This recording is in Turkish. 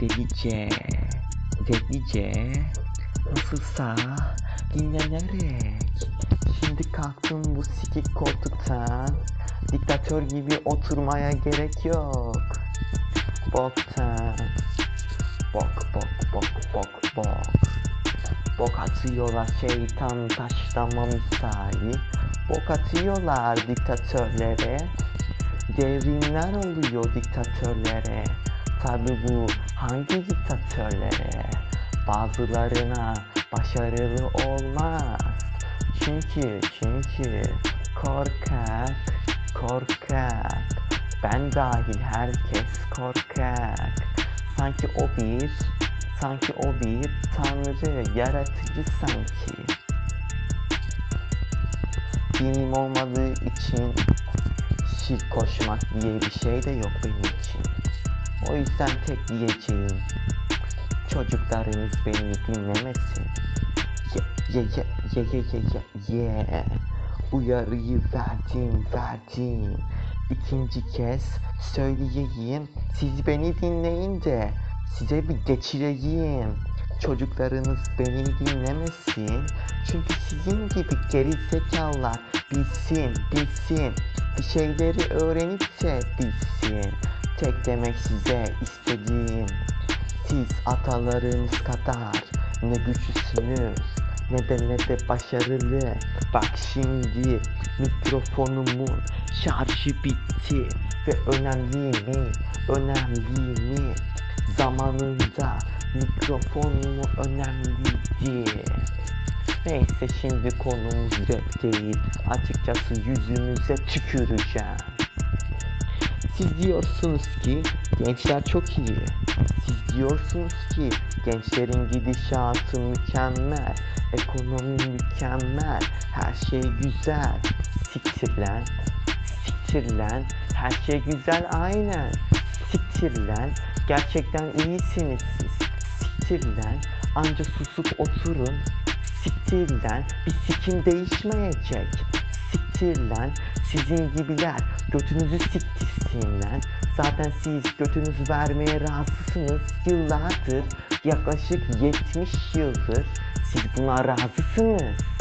delice, delice, nasılsa dinlenerek. Şimdi kalktım bu sikik koltuktan, diktatör gibi oturmaya gerek yok. Boktan, bok bok bok bok bok. Bok atıyorlar şeytan taşlama misali. Bok atıyorlar diktatörlere. Devrimler oluyor diktatörlere. Tabi bu hangi diktatörlere? Bazılarına başarılı olmaz. Çünkü çünkü korkak korkak. Ben dahil herkes korkak. Sanki o bir sanki o bir tanrı yaratıcı sanki. Dinim olmadığı için şirk koşmak diye bir şey de yok benim için. O yüzden tek diyeceğim çocuklarınız beni dinlemesin. Ye ye ye ye ye ye ye. Uyarıyı verdim verdim. İkinci kez söyleyeyim. Siz beni dinleyin de size bir geçireyim. Çocuklarınız beni dinlemesin. Çünkü sizin gibi geri zekalılar bilsin, bilsin. Bir şeyleri öğrenip de bilsin. Tek demek size istediğim. Siz atalarınız kadar ne güçlüsünüz ne de ne de başarılı. Bak şimdi mikrofonumun şarjı bitti ve önemli mi? Önemli mi? Zamanında mikrofonumu önemliydi. Neyse şimdi konumuz rap değil. Açıkçası yüzünüze tüküreceğim. Siz diyorsunuz ki gençler çok iyi. Siz diyorsunuz ki gençlerin gidişatı mükemmel. Ekonomi mükemmel. Her şey güzel. Siktir lan. Siktir lan. Her şey güzel aynen. Siktir lan. Gerçekten iyisiniz siz. Siktir lan. Anca susup oturun. Siktir lan. Bir sikim değişmeyecek. Siktir lan. Sizin gibiler götünüzü siktirsin lan. Zaten siz götünüzü vermeye razısınız yıllardır. Yaklaşık 70 yıldır siz buna razısınız.